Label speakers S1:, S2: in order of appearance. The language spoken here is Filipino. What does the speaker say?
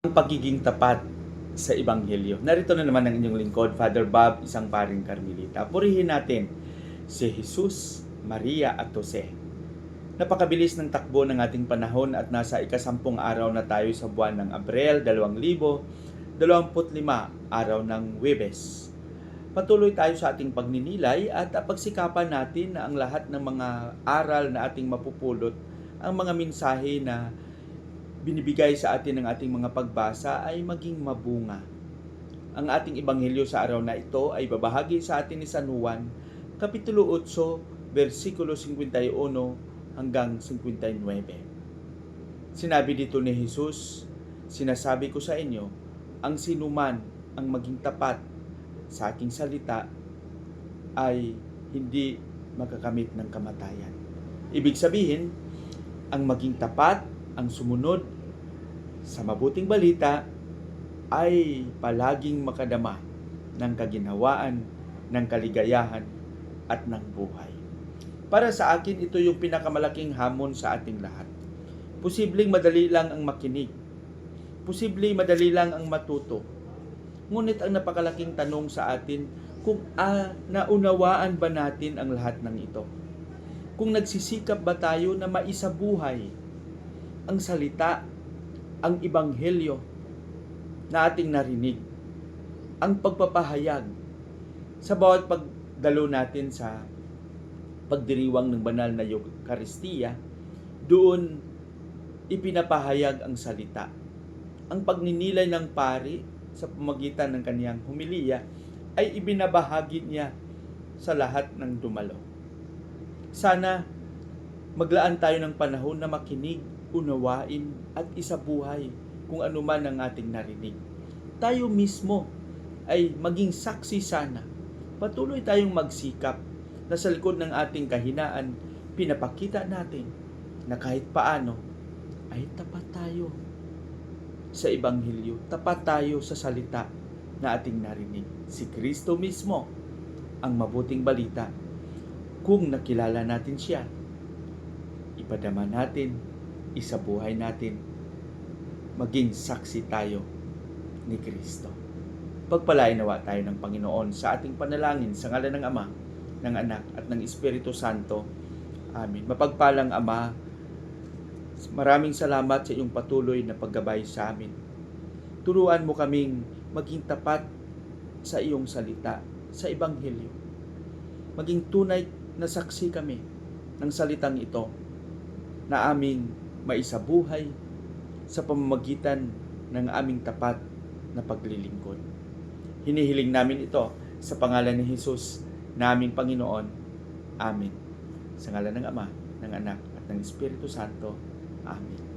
S1: ang pagiging tapat sa Ebanghelyo. Narito na naman ang inyong lingkod, Father Bob, isang paring Carmelita. Purihin natin si Jesus, Maria at Jose. Napakabilis ng takbo ng ating panahon at nasa ikasampung araw na tayo sa buwan ng Abril 2025, araw ng Webes. Patuloy tayo sa ating pagninilay at pagsikapan natin na ang lahat ng mga aral na ating mapupulot, ang mga mensahe na binibigay sa atin ng ating mga pagbasa ay maging mabunga. Ang ating ebanghelyo sa araw na ito ay babahagi sa atin ni San Juan, Kapitulo 8, versikulo 51 hanggang 59. Sinabi dito ni Jesus, Sinasabi ko sa inyo, ang sinuman ang maging tapat sa aking salita ay hindi makakamit ng kamatayan. Ibig sabihin, ang maging tapat ang sumunod sa mabuting balita ay palaging makadama ng kaginhawaan, ng kaligayahan at ng buhay. Para sa akin, ito yung pinakamalaking hamon sa ating lahat. Posibleng madali lang ang makinig. Posibleng madali lang ang matuto. Ngunit ang napakalaking tanong sa atin, kung ah, naunawaan ba natin ang lahat ng ito? Kung nagsisikap ba tayo na maisabuhay ang salita, ang ibanghelyo na ating narinig, ang pagpapahayag sa bawat pagdalo natin sa pagdiriwang ng banal na Eucharistia, doon ipinapahayag ang salita. Ang pagninilay ng pari sa pamagitan ng kaniyang humiliya ay ibinabahagi niya sa lahat ng dumalo. Sana maglaan tayo ng panahon na makinig unawain at isabuhay kung ano man ang ating narinig. Tayo mismo ay maging saksi sana. Patuloy tayong magsikap na sa likod ng ating kahinaan, pinapakita natin na kahit paano ay tapat tayo sa Ebanghelyo, tapat tayo sa salita na ating narinig. Si Kristo mismo ang mabuting balita. Kung nakilala natin siya, ipadama natin isabuhay natin maging saksi tayo ni Kristo. Pagpalain nawa tayo ng Panginoon sa ating panalangin sa ngalan ng Ama, ng Anak at ng Espiritu Santo. Amen. Mapagpalang Ama, maraming salamat sa iyong patuloy na paggabay sa amin. Turuan mo kaming maging tapat sa iyong salita, sa Ebanghelyo. Maging tunay na saksi kami ng salitang ito na aming maisabuhay sa pamamagitan ng aming tapat na paglilingkod. Hinihiling namin ito sa pangalan ni Jesus, naming Panginoon. Amen. Sa ngalan ng Ama, ng Anak, at ng Espiritu Santo. Amen.